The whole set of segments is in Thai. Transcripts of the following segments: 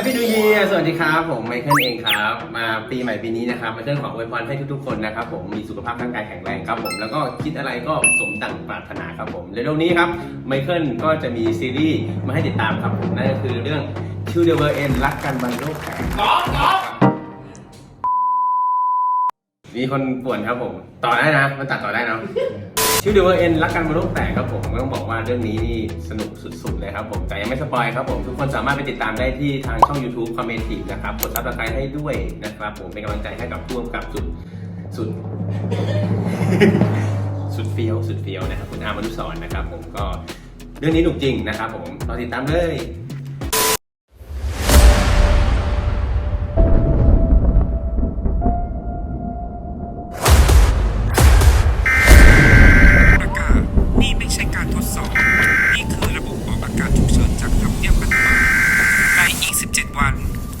ปปี้ e ู y ย a r สวัสดีครับ ผมไมเคิลเองครับ มาปีใหม่ปีนี้นะครับไมเคิลขออวยพรให้ทุกๆคนนะครับผมมีสุขภาพร่างกายแข็งแรงครับผมแล้วก็คิดอะไรก็สมดังปรารถนาครับผมเร็วๆนี้ครับไมเคิลก็จะมีซีรีส์มาให้ติดตามครับผมนั่นก็คือเรื่อง To the World End รักกันบนโลกแตกมีคนป่วนครับผม ต่อได้นะ มันตัดต่อได้นะ ชื่อเดวเอ็นรักกันบนโลกแตกครับผมต้องบอกว่าเรื่องนี้นี่สนุกสุดๆเลยครับผมแต่ยังไม่สปอยครับผมทุกคนสามารถไปติดตามได้ที่ทางช่อง YouTube c o m m e n t นะครับกดซับสไครต์ให้ด้วยนะครับผมเป็นกำลังใจให้กับผู้กำกับสุดสุด สุดเฟี้ยวสุดเฟี้ยวนะครับคุณอามนุสรณ์นะครับผมก็เรื่องนี้หนุกจริงนะครับผมรอติดตามเลย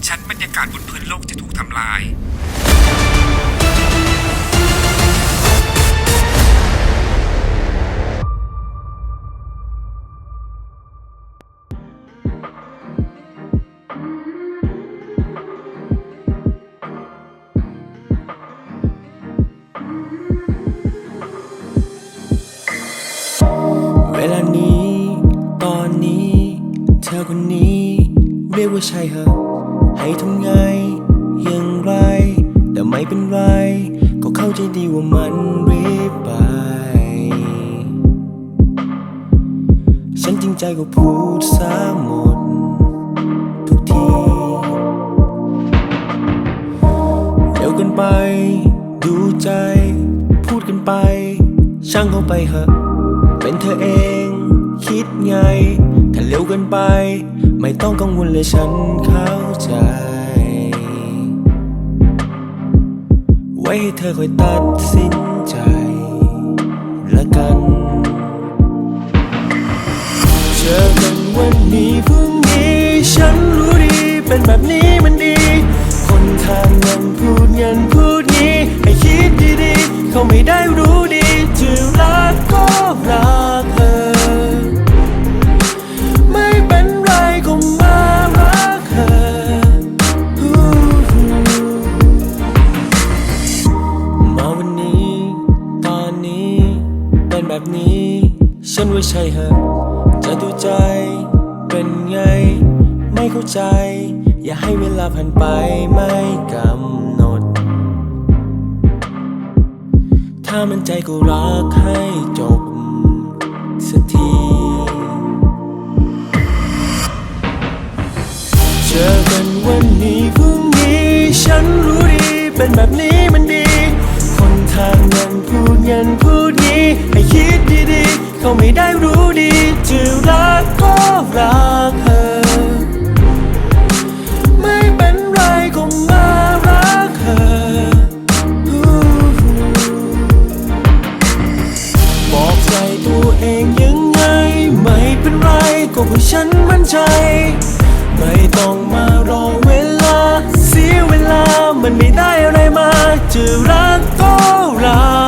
ชั้นบรรยากาศบนพื้นโลกจะถูกทำลาย เวลานี้ ตอนนี้ เธอคนนี้ เรียกว่าใช่เหรอ ให้ทำไง อย่างไร แต่ไม่เป็นไร ก็เข้าใจดีว่ามันรีบไป ฉันจริงใจก็พูดซะหมด ทุกทีเร็วกันไป ดูใจ พูดกันไป ช่างเข้าไปเหอะเป็นเธอเอง คิดไง เร็วเกินไป ไม่ต้องกังวลเลยฉันเข้าใจ ไว้ให้เธอคอยตัดสินใจ ละกัน แบบนี้ ฉันว่าใช่เหอะจะดูใจ เป็นไง ไม่เข้าใจ อย่าให้เวลาผ่านไปไม่กำหนด ถ้ามันใจก็รักให้ ดีที่รักก็รักเธอ ไม่เป็นไรก็มารักเธอบอกใจตัวเองยังไง ไม่เป็นไรก็เพราะฉันมั่นใจ ไม่ต้องมารอเวลา เสียเวลามันไม่ได้อะไรมาจะรักก็รัก